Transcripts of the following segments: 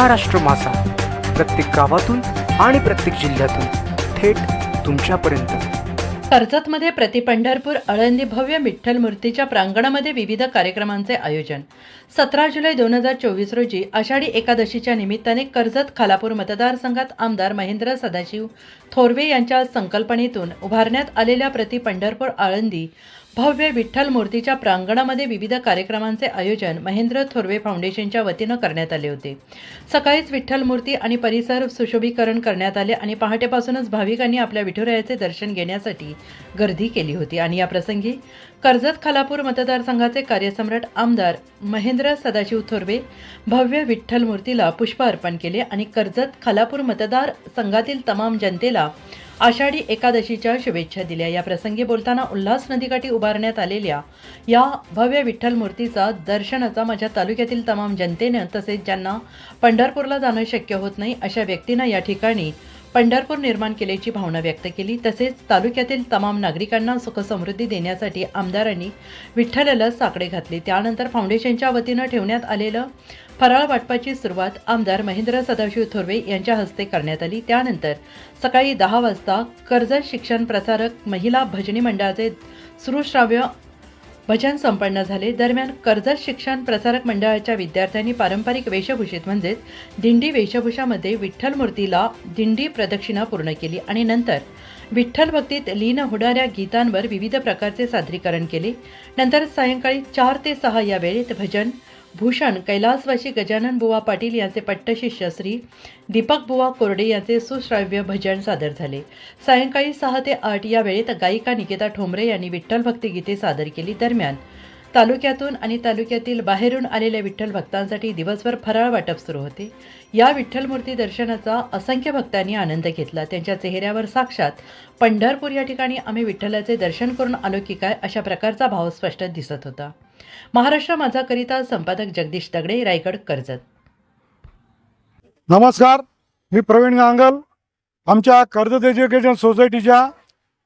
महाराष्ट्र मासा. प्रत्येक गावातून आणि प्रत्येक जिल्ह्यातून थेट तुमच्यापर्यंत. कर्जतमध्ये प्रति पंढरपूर आळंदी भव्य विठ्ठल मूर्तीच्या प्रांगणामध्ये विविध कार्यक्रमांचे आयोजन. सतरा जुलै दोन हजार चोवीस रोजी आषाढी एकादशीच्या निमित्ताने कर्जत खालापूर मतदारसंघात आमदार महेंद्र सदाशिव थोरवे यांच्या संकल्पनेतून उभारण्यात आलेल्या प्रति पंढरपूर आळंदी भव्य विठ्ठल मूर्तीच्या प्रांगणामध्ये विविध कार्यक्रमांचे आयोजन महेंद्र थोरवे फाउंडेशनच्या वतीनं करण्यात आले होते. सकाळीच विठ्ठल मूर्ती आणि परिसर सुशोभीकरण करण्यात आले आणि पहाटेपासूनच भाविकांनी आपल्या विठुरायाचे दर्शन घेण्यासाठी गर्दी केली होती. आणि या प्रसंगी कर्जत खालापूर मतदारसंघाचे कार्यसम्राट आमदार महेंद्र सदाशिव थोरवे भव्य विठ्ठल मूर्तीला पुष्प अर्पण केले आणि कर्जत खालापूर मतदार संघातील तमाम जनतेला आषाढी एकादशीच्या शुभेच्छा दिल्या. या प्रसंगी बोलताना उल्हास नदीकाठी उभारण्यात आलेल्या या भव्य विठ्ठल मूर्तीचा दर्शनाचा माझ्या तालुक्यातील तमाम जनतेनं तसेच ज्यांना पंढरपूरला जाणं शक्य होत नाही अशा व्यक्तींना या ठिकाणी पंढरपूर निर्माण केल्याची भावना व्यक्त केली. तसेच तालुक्यातील तमाम नागरिकांना सुखसमृद्धी देण्यासाठी आमदारांनी विठ्ठलला साकडे घातले. त्यानंतर फाउंडेशनच्या वतीनं ठेवण्यात आलेलं फराळ वाटपाची सुरुवात आमदार महेंद्र सदाशिव थोरवे यांच्या हस्ते करण्यात आली. त्यानंतर सकाळी दहा वाजता कर्जत शिक्षण प्रसारक महिला भजनी मंडळाचे सुरुश्राव्य भजन संपन्न झाले. दरम्यान कर्जत शिक्षण प्रसारक मंडळाच्या विद्यार्थ्यांनी पारंपरिक वेशभूषेत म्हणजेच दिंडी वेशभूषामध्ये विठ्ठल मूर्तीला दिंडी प्रदक्षिणा पूर्ण केली आणि नंतर विठ्ठल भक्तीत लीन होणाऱ्या गीतांवर विविध प्रकारचे सादरीकरण केले. नंतर सायंकाळी चार ते सहा या वेळेत भजन भूषण कैलासवासी गजानन बुवा पाटील यांचे पट्टशिष्य श्री दीपक बुवा कोरडे यांचे सुश्राव्य भजन सादर झाले. सायंकाळी सहा ते आठ या वेळेत गायिका निकिता ठोंबरे यांनी विठ्ठल भक्ती गीते सादर केली दरम्यान तालुक्यातून आणि तालुक्यातील बाहेरून आलेल्या विठ्ठल भक्तांसाठी दिवसभर फराळ वाटप सुरू होते. या विठ्ठल मूर्ती दर्शनाचा असंख्य भक्तांनी आनंद घेतला. त्यांच्या चेहऱ्यावर साक्षात पंढरपूर या ठिकाणी आम्ही विठ्ठलाचे दर्शन करून आलो की काय अशा प्रकारचा भाव स्पष्ट दिसत होता. महाराष्ट्र माझा करिता संपादक जगदीश दगडे रायगड कर्जत. नमस्कार मी प्रवीण गांगल. आमच्या कर्जत एज्युकेशन सोसायटीच्या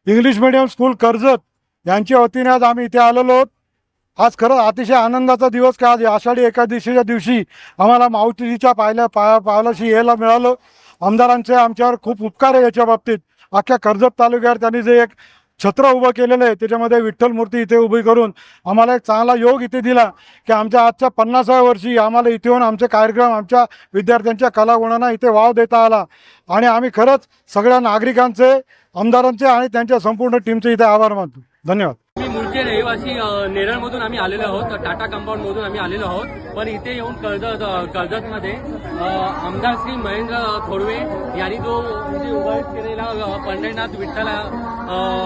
इंग्लिश मीडियम स्कूल कर्जत यांच्या वतीने आज आम्ही इथे आलेलो आहोत. आज खरं अतिशय आनंदाचा दिवस का? आज आषाढी एकादशीच्या दिवशी आम्हाला माऊतीजीच्या पायल्या पाया पावलाशी यायला मिळालं. आमदारांचे आमच्यावर खूप उपकार आहे याच्या बाबतीत. अख्ख्या कर्जत तालुक्यावर त्यांनी जे एक छत्र उभं केलेलं आहे त्याच्यामध्ये विठ्ठल मूर्ती इथे उभी करून आम्हाला एक चांगला योग इथे दिला की आमच्या आजच्या पन्नासाव्या वर्षी आम्हाला इथे येऊन आमचे कार्यक्रम आमच्या विद्यार्थ्यांच्या कलागुणांना इथे वाव देता आला. आणि आम्ही खरंच सगळ्या नागरिकांचे आमदारांचे आणि त्यांच्या संपूर्ण टीमचे इथे आभार मानतो. धन्यवाद. रहिवासी नेरळमधून आम्ही आलेलो आहोत. टाटा कंपाऊंडमधून आम्ही आलेलो आहोत. पण इथे येऊन कर्जत कर्जतमध्ये आमदार श्री महेंद्र थोडवे यांनी जो इथे उभारीत केलेला पंढरीनाथ विठ्ठल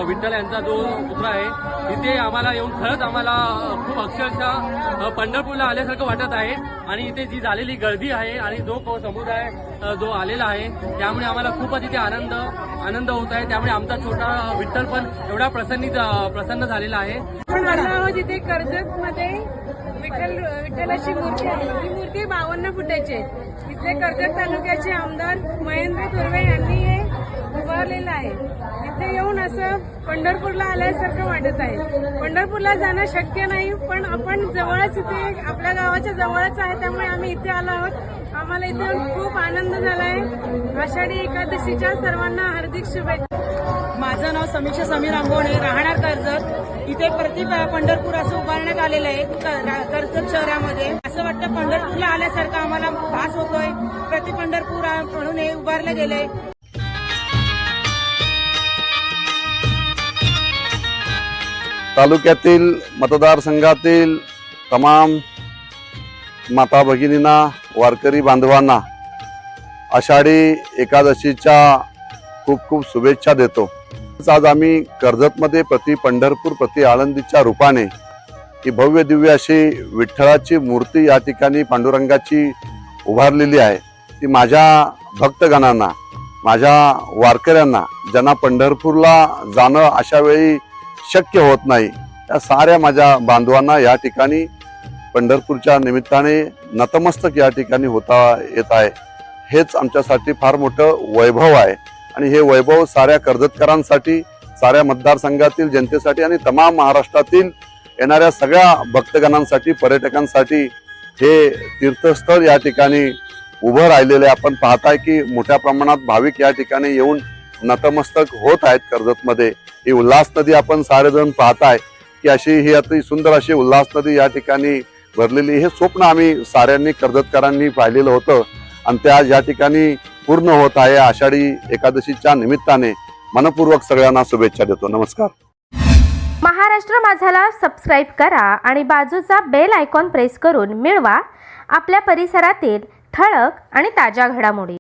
विठ्ठल यांचा जो पुतळा आहे तिथे आम्हाला येऊन खरंच आम्हाला खूप अक्षरशः पंढरपूरला आल्यासारखं वाटत आहे. आणि इथे जी झालेली गर्दी आहे आणि जो समुदाय जो आलेला आहे त्यामुळे आम्हाला खूपच इथे आनंद आनंद होत आहे. त्यामुळे आमचा छोटा विठ्ठल पण एवढा प्रसन्नित प्रसन्न झालेला आहे. आपण आहोत इथे कर्जत मध्ये विठ्ठल विठ्ठलाची मूर्ती आहे. ही मूर्ती बावन्न फुटाची आहे. इथले कर्जत तालुक्याचे आमदार महेंद्र तुर्वे यांनी हे उभारलेलं आहे. इथे येऊन असं पंढरपूरला आल्यासारखं वाटत आहे. पंढरपूरला जाणं शक्य नाही पण आपण जवळच इथे आपल्या गावाच्या जवळच आहे त्यामुळे आम्ही इथे आलो आहोत. आम्हाला इथे खूप आनंद झाला आहे आषाढी एकादशीच्या सर्वांना हार्दिक शुभेच्छा. माझं नाव समीक्षा समीर आंबोणे राहणार कर्जत. इथे प्रति पंढरपूर असं उभारण्यात आलेलं आहे कर्जत शहरामध्ये. असं वाटतं पंढरपूरला आल्यासारखं आम्हाला भास होतोय. प्रति पंढरपूर म्हणून हे उभारलं गेलंय. तालुक्यातील मतदारसंघातील तमाम माता भगिनींना वारकरी बांधवांना आषाढी एकादशीच्या खूप खूप शुभेच्छा देतो. आज आम्ही कर्जतमध्ये प्रति पंढरपूर प्रति आळंदीच्या रूपाने ही भव्य दिव्य अशी विठ्ठलाची मूर्ती या ठिकाणी पांडुरंगाची उभारलेली आहे. ती माझ्या भक्तगणांना माझ्या वारकऱ्यांना ज्यांना पंढरपूरला जाणं अशा वेळी शक्य होत नाही त्या साऱ्या माझ्या बांधवांना या ठिकाणी पंढरपूरच्या निमित्ताने नतमस्तक या ठिकाणी होता येत आहे. हेच आमच्यासाठी फार मोठं वैभव आहे. आणि हे वैभव साऱ्या कर्जतकरांसाठी साऱ्या मतदारसंघातील जनतेसाठी आणि तमाम महाराष्ट्रातील येणाऱ्या सगळ्या भक्तगणांसाठी पर्यटकांसाठी हे तीर्थस्थळ या ठिकाणी उभं राहिलेले आपण पाहताय की मोठ्या प्रमाणात भाविक या ठिकाणी येऊन नतमस्तक होत आहेत कर्जतमध्ये. ही उल्हास नदी आपण सारेजण पाहताय की अशी ही अति सुंदर अशी उल्हास नदी या ठिकाणी भरलेली. हे स्वप्न आम्ही साऱ्यांनी कर्जतकरांनी पाहिलेलं होतं. आणि त्या या ठिकाणी पूर्ण होत आहे. आषाढी एकादशीच्या निमित्ताने मनपूर्वक सगळ्यांना शुभेच्छा देतो. नमस्कार. महाराष्ट्र माझाला सबस्क्राईब करा आणि बाजूचा बेल आयकॉन प्रेस करून मिळवा. आपल्या परिसरातील ठळक आणि ताज्या घडामोडी.